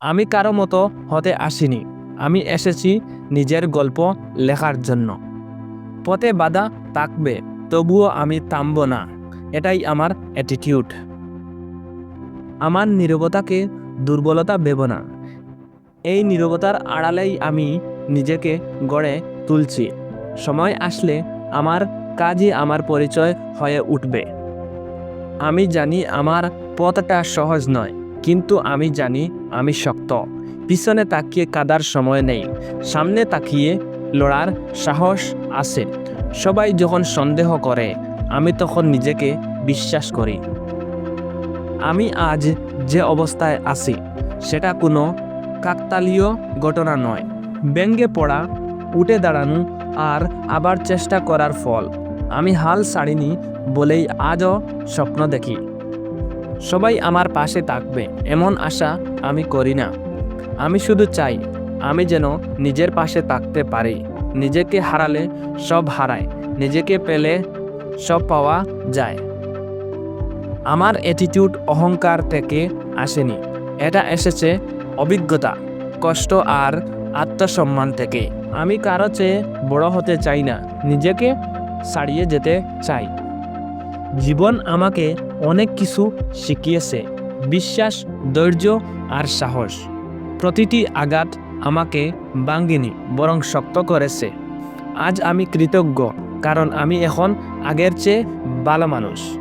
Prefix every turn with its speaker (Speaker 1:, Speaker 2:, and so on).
Speaker 1: আমি কারও মতো হতে আসিনি। আমি এসেছি নিজের গল্প লেখার জন্য। পথে বাধা থাকবে, তবুও আমি থামব না। এটাই আমার অ্যাটিটিউড আমার নীরবতাকে দুর্বলতা ভেব না। এই নীরবতার আড়ালেই আমি নিজেকে গড়ে তুলছি। সময় আসলে আমার কাজই আমার পরিচয় হয়ে উঠবে। আমি জানি আমার পথটা সহজ নয়। কিন্তু আমি জানি আমি শক্ত। পিছনে তাকিয়ে কাদার সময় নেই। সামনে তাকিয়ে লড়ার সাহস আছে। সবাই যখন সন্দেহ করে, আমি তখন নিজেকে বিশ্বাস করি। আমি আজ যে অবস্থায় আছি, সেটা কোনো কাকতালীয় ঘটনা নয়। ব্যঙ্গে পড়া, উঠে দাঁড়ানো আর আবার চেষ্টা করার ফল। আমি হাল ছাড়িনি বলেই আজও স্বপ্ন দেখি। সবাই আমার পাশে থাকবে, এমন আশা আমি করি না। আমি শুধু চাই, আমি যেন নিজের পাশে থাকতে পারি। নিজেকে হারালে সব হারায়, নিজেকে পেলে সব পাওয়া যায়। আমার অ্যাটিটিউড অহংকার থেকে আসেনি। এটা এসেছে অভিজ্ঞতা, কষ্ট আর আত্মসম্মান থেকে। আমি কারও চেয়ে বড় হতে চাই না, নিজেকে ছাড়িয়ে যেতে চাই। জীবন আমাকে অনেক কিছু শিখিয়েছে, বিশ্বাস, ধৈর্য আর সাহস। প্রতিটি আঘাত আমাকে বাঙ্গিনি বরং শক্ত করেছে। আজ আমি কৃতজ্ঞ, কারণ আমি এখন আগের চেয়ে ভালো মানুষ।